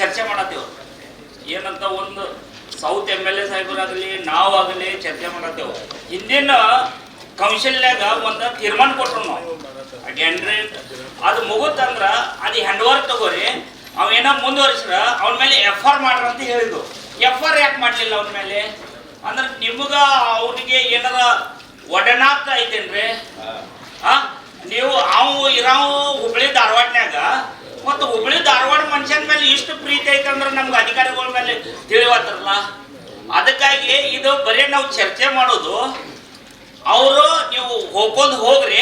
ಚರ್ಚೆ ಮಾಡತ್ತೇವೆ. ಏನಂತ ಒಂದು ಸೌತ್ ಎಂ ಎಲ್ ಎ ಸಾಹೇಬರಾಗಲಿ ನಾವಾಗಲಿ ಚರ್ಚೆ ಮಾಡತ್ತೇವೆ. ಹಿಂದಿನ ಕೌನ್ಸಿಲ್ನಾಗ ಒಂದು ತೀರ್ಮಾನ ಕೊಟ್ರು ನಾವು. ಅದೇನ್ರಿ ಅದು ಮುಗುತ್ತಂದ್ರ ಅದು ಹ್ಯಾಂಡ್ ಓವರ್ ತಗೋರಿ ಅವೇನೋ ಮುಂದುವರಿಸ್ರ, ಅವನ ಮೇಲೆ ಎಫ್ ಆರ್ ಮಾಡ್ರ ಅಂತ ಹೇಳಿದ್ರು. ಎಫ್ ಆರ್ ಯಾಕೆ ಮಾಡಲಿಲ್ಲ ಅವನ ಮೇಲೆ? ಅಂದ್ರೆ ನಿಮ್ಗ ಅವನಿಗೆ ಏನಾರ ಒಡನಾಟ ಐತೇನ್ರಿ? ಆ? ನೀವು ಅವು ಇರೋ ಹುಬ್ಳಿ ಧಾರವಾಡನ್ಯಾಗ, ಮತ್ತು ಹುಬ್ಳಿ ಧಾರವಾಡ ಮನುಷ್ಯನ ಮೇಲೆ ಐತಂದ್ರೆ ನಮ್ಗೆ ಅಧಿಕಾರಿಗಳ ಮೇಲೆ ತಿಳಿವತ್ತರಲ್ಲ? ಅದಕ್ಕಾಗಿ ಇದು ಬರೀ ನಾವು ಚರ್ಚೆ ಮಾಡೋದು. ಅವರು ನೀವು ಹೋಗ್ಕೊಂಡು ಹೋಗ್ರಿ,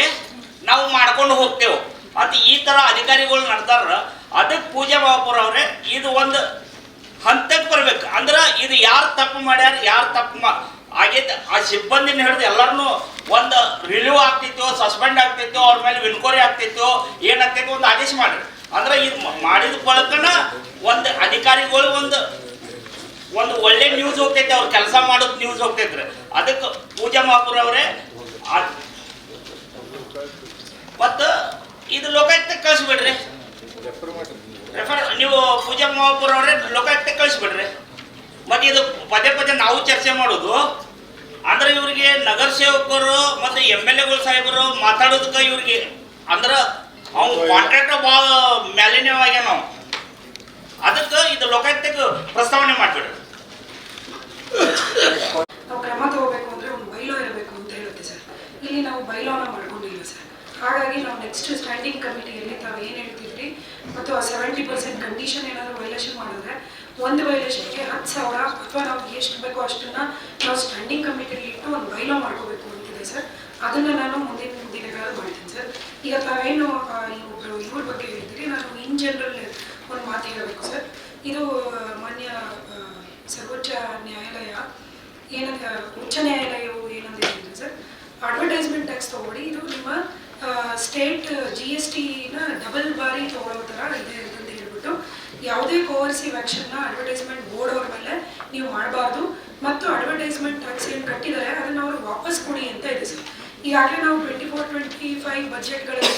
ನಾವು ಮಾಡ್ಕೊಂಡು ಹೋಗ್ತೇವೆ. ಮತ್ತು ಈ ಥರ ಅಧಿಕಾರಿಗಳು ನಡ್ತಾರ ಅದಕ್ಕೆ ಪೂಜಾ ಬಾಬಾಪುರ ಅವ್ರೆ, ಇದು ಒಂದು ಹಂತಕ್ಕೆ ಬರ್ಬೇಕು. ಅಂದ್ರೆ ಇದು ಯಾರು ತಪ್ಪು ಮಾಡ್ಯಾರ, ಯಾರು ತಪ್ಪು ಮಾ ಆಗೈತೆ. ಆ ಸಿಬ್ಬಂದಿನ ಹಿಡಿದು ಎಲ್ಲರನ್ನೂ ಒಂದು ರಿಲೀವ್ ಆಗ್ತಿತ್ತು ಸಸ್ಪೆಂಡ್ ಆಗ್ತಿತ್ತು, ಅವ್ರ ಮೇಲೆ ವಿನ್ಕೋರಿ ಆಗ್ತಿತ್ತು, ಏನಾಗ್ತಿತ್ತು ಒಂದು ಆದೇಶ ಮಾಡ್ರಿ. ಅಂದ್ರೆ ಇದು ಮಾಡಿದ ಬಳಕನ ಒಂದು ಅಧಿಕಾರಿಗಳು ಒಂದು ಒಂದು ಒಳ್ಳೆ ನ್ಯೂಸ್ ಹೋಗ್ತೈತೆ, ಅವ್ರು ಕೆಲಸ ಮಾಡೋದ್ ನ್ಯೂಸ್ ಹೋಗ್ತೈತ್ರಿ. ಅದಕ್ಕೆ ಪೂಜಾ ಮಹಾಪುರ ಅವರೇ ಮತ್ತು ಇದು ಲೋಕಾಯುಕ್ತ ಕಳಿಸ್ಬಿಡ್ರಿ. ರೆಫರ್ ನೀವು ಪೂಜಾ ಮಹಾಪುರ ಅವರೇ, ಲೋಕಾಯುಕ್ತ ಕಳಿಸ್ಬಿಡ್ರಿ. ಮತ್ತು ಇದು ಪದೇ ಪದೇ ನಾವು ಚರ್ಚೆ ಮಾಡೋದು. ಅಂದ್ರೆ ಇವ್ರಿಗೆ ನಗರ ಸೇವಕರು ಮತ್ತು ಎಂ ಎಲ್ ಎಗಳು ಸಾಹೇಬರು ಮಾತಾಡೋದಕ್ಕೆ ಇವ್ರಿಗೆ ಅಂದ್ರೆ ಅವ್ನು ಕಾಂಟ್ರಾಕ್ಟ್ ಭಾಳ ಮ್ಯಾಲಿನ್ಯವಾಗ್ಯ ನಾವು. ಅದಕ್ಕೆ ಇದು ಲೋಕಾಯುಕ್ತಕ್ಕೆ ಪ್ರಸ್ತಾವನೆ ಮಾಡಿಬಿಡ್ರಿ. ನಾವು ಕ್ರಮ ತಗೋಬೇಕು ಅಂದ್ರೆ ಒಂದು ಬೈಲೋ ಇರಬೇಕು ಅಂತ ಹೇಳುತ್ತೆ ಸರ್. ಇಲ್ಲಿ ನಾವು ಬೈಲೋನ ಮಾಡ್ಕೊಂಡಿಲ್ಲ ಸರ್. ಹಾಗಾಗಿ ನಾವು ನೆಕ್ಸ್ಟ್ ಸ್ಟ್ಯಾಂಡಿಂಗ್ ಕಮಿಟಿಯಲ್ಲಿ ತಾವು ಏನು ಹೇಳ್ತಿದ್ರಿ? ಮತ್ತು ಆ ಸೆವೆಂಟಿ ಪರ್ಸೆಂಟ್ ಕಂಡೀಷನ್ ಏನಾದರೂ ವೈಲೇಷನ್ ಮಾಡಿದ್ರೆ ಒಂದು ವೈಲೇಷನ್ಗೆ ಹತ್ತು ಸಾವಿರ ಅಥವಾ ನಾವು ಎಷ್ಟು ಬೇಕೋ ಅಷ್ಟನ್ನ ನಾವು ಸ್ಟ್ಯಾಂಡಿಂಗ್ ಕಮಿಟಿಯಲ್ಲಿ ಇಟ್ಟು ಒಂದು ಬೈಲೋ ಮಾಡ್ಕೋಬೇಕು ಅಂತಿದೆ ಸರ್. ಅದನ್ನು ನಾನು ಮುಂದಿನ ದಿನಗಳಲ್ಲಿ ಮಾಡ್ತೀನಿ ಸರ್ ಈಗ ತಾವೇನು ಒಬ್ಬರು ಇವ್ರ ಬಗ್ಗೆ ಹೇಳ್ತೀರಿ? ನಾನು ಇನ್ ಜನರಲ್ ಒಂದು ಮಾತು ಹೇಳಬೇಕು ಸರ್. ಇದು, ಮಾನ್ಯ ಸರ್ವೋಚ್ಚ ನ್ಯಾಯಾಲಯ, ಏನಂತ, ಉಚ್ಚ ನ್ಯಾಯಾಲಯವು ಏನಂತ ಹೇಳಿದ್ರೆ ಸರ್? ಅಡ್ವರ್ಟೈಸ್ಮೆಂಟ್ ಟ್ಯಾಕ್ಸ್ ತೊಗೊಳ್ಳಿ. ಇದು ನಿಮ್ಮ ಸ್ಟೇಟ್ ಜಿ ಎಸ್ ಟಿನ ಡಬಲ್ ಬಾರಿ ತಗೊಳ್ಳೋ ಥರ ಇದೆ ಅಂತ ಹೇಳ್ಬಿಟ್ಟು, ಯಾವುದೇ ಕೋವರ್ಸಿವ್ ಆ್ಯಕ್ಷನ್ನ ಅಡ್ವರ್ಟೈಸ್ಮೆಂಟ್ ಬೋರ್ಡ್ ಅವ್ರ ಮೇಲೆ ನೀವು ಮಾಡಬಾರ್ದು. ಮತ್ತು ಅಡ್ವರ್ಟೈಸ್ಮೆಂಟ್ ಟ್ಯಾಕ್ಸ್ ಏನು ಕಟ್ಟಿದ್ದಾರೆ, ಅದನ್ನು ಅವರು ವಾಪಸ್ ಕೊಡಿ ಅಂತ ಇದೆ ಸರ್. ಈಗಾಗಲೇ ನಾವು ಟ್ವೆಂಟಿ ಫೋರ್, ಟ್ವೆಂಟಿ ಫೈವ್ ಬಜೆಟ್ಗಳಲ್ಲಿ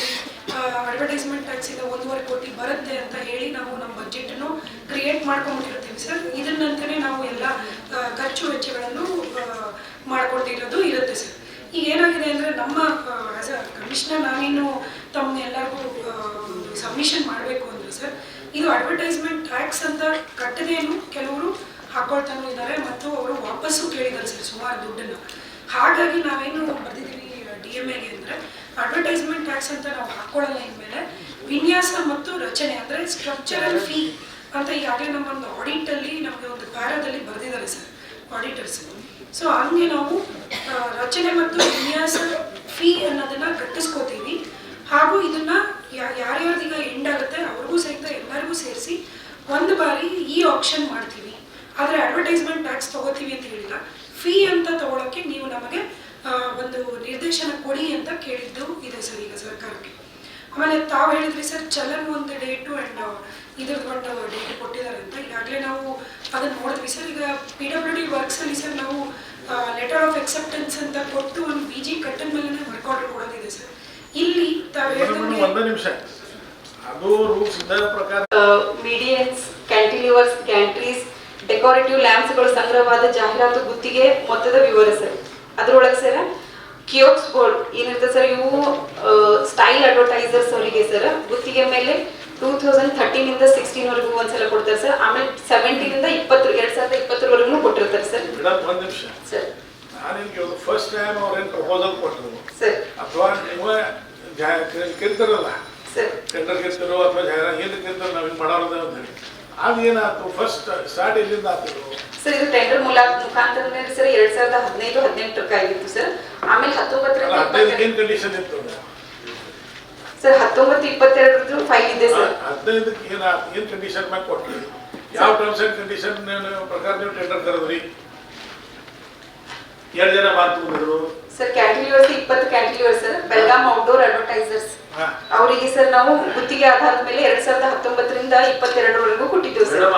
ಅಡ್ವರ್ಟೈಸ್ಮೆಂಟ್ ಟ್ಯಾಕ್ಸಿಂದ ಒಂದೂವರೆ ಕೋಟಿ ಬರುತ್ತೆ ಅಂತ ಹೇಳಿ ನಾವು ನಮ್ಮ ಬಜೆಟನ್ನು ಕ್ರಿಯೇಟ್ ಮಾಡ್ಕೊಂಡ್ಬಿಟ್ಟಿರ್ತೀವಿ ಸರ್. ಇದನ್ನಂತಲೇ ನಾವು ಎಲ್ಲ ಖರ್ಚು ವೆಚ್ಚಗಳನ್ನು ಮಾಡ್ಕೊಂಡಿರೋದು ಇರುತ್ತೆ ಸರ್. ಈಗ ಏನಾಗಿದೆ ಅಂದರೆ ನಮ್ಮ ಆಸ್ ಅ ಕಮಿಷನರ್ ನಾನೇನು ತಮ್ಮ ಸಬ್ಮಿಷನ್ ಮಾಡಬೇಕು ಅಂದರೆ ಸರ್, ಇದು ಅಡ್ವರ್ಟೈಸ್ಮೆಂಟ್ ಟ್ಯಾಕ್ಸ್ ಅಂತ ಕಟ್ಟದೇನು ಕೆಲವರು ಹಾಕೊಳ್ತಾನೂ ಇದ್ದಾರೆ ಮತ್ತು ಅವರು ವಾಪಸ್ಸು ಕೇಳಿದ್ದಾರೆ ಸರ್ ಸುಮಾರು ದುಡ್ಡನ್ನು. ಹಾಗಾಗಿ ನಾವೇನು ಬರೆದಿದ್ದೀವಿ ಡಿ ಎಂ ಎಗೆ ಅಂದರೆ ಅಡ್ವರ್ಟೈಸ್ಮೆಂಟ್ ಟ್ಯಾಕ್ಸ್ ಅಂತ ನಾವು ಹಾಕ್ಕೊಳ್ಳಲ್ಲ ಇನ್ಮೇಲೆ ವಿನ್ಯಾಸ ಮತ್ತು ರಚನೆ, ಅಂದರೆ ಸ್ಟ್ರಕ್ಚರಲ್ ಫೀ ಅಂತ ಈಗಾಗಲೇ ನಮ್ಮ ಒಂದು ಆಡಿಟಲ್ಲಿ ನಮಗೆ ಒಂದು ಪ್ಯಾರದಲ್ಲಿ ಬರೆದಿದ್ದಾರೆ ಸರ್ ಆಡಿಟರ್ಸ್ ಸೊ ಹಂಗೆ ನಾವು ರಚನೆ ಮತ್ತು ವಿನ್ಯಾಸ ಫೀ ಅನ್ನೋದನ್ನ ಕಟ್ಟಿಸ್ಕೋತೀವಿ ಹಾಗೂ ಇದನ್ನ ಯಾರ್ಯಾರ್ದೀಗ ಎಂಡ್ ಆಗುತ್ತೆ ಅವ್ರಿಗೂ ಸಹಿತ ಎಲ್ಲರಿಗೂ ಸೇರಿಸಿ ಒಂದು ಬಾರಿ ಈ ಆಪ್ಷನ್ ಮಾಡ್ತೀವಿ. ಆದರೆ ಅಡ್ವರ್ಟೈಸ್ಮೆಂಟ್ ಟ್ಯಾಕ್ಸ್ ತಗೋತೀವಿ ಅಂತ ಹೇಳಿಲ್ಲ. ಫೀ ಅಂತ ತಗೊಳಕ್ಕೆ ನೀವು ನಮಗೆ ಒಂದು ನಿರ್ದೇಶನ ಕೊಡಿ ಅಂತ ಕೇಳಿದ್ದು ಇದೆ ಸರ್ ಈಗ ಸರ್ಕಾರಕ್ಕೆ. ಆಮೇಲೆ ತಾವು ಹೇಳಿದ್ರಿ ಸರ್ ಚಲನ್ ಒಂದು ಡೇಟು ಅಂಡ್ ಇದ್ರದ್ದು ಒಂದು ಡೇಟ್ ಕೊಟ್ಟಿದ್ದಾರೆ ಅಂತ. ಈಗಾಗಲೇ ನಾವು ಅದನ್ನು ನೋಡಿದ್ವಿ ಸರ್. ಈಗ ಪಿ ಡಬ್ಲ್ಯೂ ಡಿ ವರ್ಕ್ಸಲ್ಲಿ ಸರ್ ನಾವು ಲೆಟರ್ ಆಫ್ ಎಕ್ಸೆಪ್ಟೆನ್ಸ್ ಅಂತ ಕೊಟ್ಟು ಒಂದು ಬಿ ಜಿ ಕಟ್ಟನ್ ಮೇಲೆ ವರ್ಕ್ ಆರ್ಡರ್ ಕೊಡೋದಿದೆ ಸರ್. ಇಲ್ಲಿ ತಾವು ನಿಮಿಷ. ಅದು ರೂಲ್ಸ್ ಇದ್ದ ಪ್ರಕಾರ ಮೀಡಿಯನ್ಸ್ ಕ್ಯಾಂಟಿಲಿವರ್ಸ್ ಕ್ಯಾಂಟ್ರೀಸ್ ಡೆಕೋರೇಟಿವ್ ಲ್ಯಾಂಪ್ಸ್ಗಳು ಸಂಗ್ರಹವಾದ ಜಾಹೀರಾತು ಗುತ್ತಿಗೆ ಮೊತ್ತದ ವಿವರ ಸರ್. ಅದರೊಳಗೆ ಸರ್ ಕಿಯೋಕ್ಸ್ ಬೋರ್ಡ್ ಏನಿರ್ತದೆ ಸರ್ ಇವು ಸ್ಟೈಲ್ ಅಡ್ವರ್ಟೈಸರ್ಸ್ ಅವರಿಗೆ ಸರ್ ಗುತ್ತಿಗೆ ಮೇಲೆ ಟೂ ತೌಸಂಡ್ ಥರ್ಟೀನಿಂದ ಸಿಕ್ಸ್ಟೀನ್ವರೆಗೂ ಒಂದ್ಸಲ ಕೊಡ್ತಾರೆ ಸರ್ ಆಮೇಲೆ ಸೆವೆಂಟೀನಿಂದ ಇಪ್ಪತ್ತು ಎರಡು ಸಾವಿರದ ಇಪ್ಪತ್ತರವರೆಗೂ ಕೊಟ್ಟಿರ್ತಾರೆ ಸರ್ ಒಂದ್ ನಿಮಿಷ. ಸರ್ ನಾನೇನು ಫಸ್ಟ್ ಟೈಮ್ ಅವ್ರೇನು ಪ್ರಪೋಸಲ್ ಕೊಟ್ಟರು ಸರ್ ಅಥವಾ ನೀವೇ ಕೇಳ್ತಾರಲ್ಲ ಸರ್ ಟೆಂಡರ್ ಗೆಲ್ತಿರೋ ಅಥವಾ ಜಾಹೀರಾತು ಏನು ಗೆಲ್ತಾರೋ ನಾವು ಹಿಂಗೆ ಮಾಡೋದು ಅಂತ ಹೇಳಿ. ಅದೇನಾಯ್ತು? ಫಸ್ಟ್ ಸ್ಟಾರ್ಟ್ ಎಲ್ಲಿಂದ ಆಯ್ತು ಸರ್ ಇದು ಟೆಂಡರ್ ಮೂಲಕ ಮುಖಾಂತರ ಸರ್ ಎರಡ್ ಸಾವಿರದ ಹದಿನೈದು ಹದಿನೆಂಟರಕ್ಕೆ ಆಗಿತ್ತು ಸರ್ ಆಮೇಲೆ ಹತ್ತೊಂಬತ್ತರಿಂದ ಏನು ಕಂಡೀಷನ್ ಇತ್ತು ಸರ್ ಹತ್ತೊಂಬತ್ತು ಇಪ್ಪತ್ತೆರಡರದ್ದು ಫೈಲ್ ಇದೆ ಸರ್ ಹದಿನೈದಕ್ಕೆ ಏನು ಏನು ಕಂಡೀಷನ್ ಮ್ಯಾಗ ಕೊಟ್ಟಿರಿ ಯಾವ ಟರ್ಮ್ಸ್ ಆ್ಯಂಡ್ ಕಂಡೀಷನ್ ಪ್ರಕಾರ ನೀವು ಟೆಂಡರ್ ಕರೆದ್ರಿ ಎರಡು ಜನ ಮಾತು ಸರ್ ಕ್ಯಾಂಟಿಲಿವರ್ಸ್ ಇಪ್ಪತ್ತು cantilevers sir Belgaum outdoor advertisers ಅವರಿಗೆ ಸರ್ ನಾವು ಗುತ್ತಿಗೆ ಆಧಾರದ ಮೇಲೆ ಎರಡ್ ಸಾವಿರದ ಹತ್ತೊಂಬತ್ತರಿಂದ ಇಪ್ಪತ್ತೆರಡರವರೆಗೂ ಕೊಟ್ಟಿದ್ದೇವೆ ಸರ್.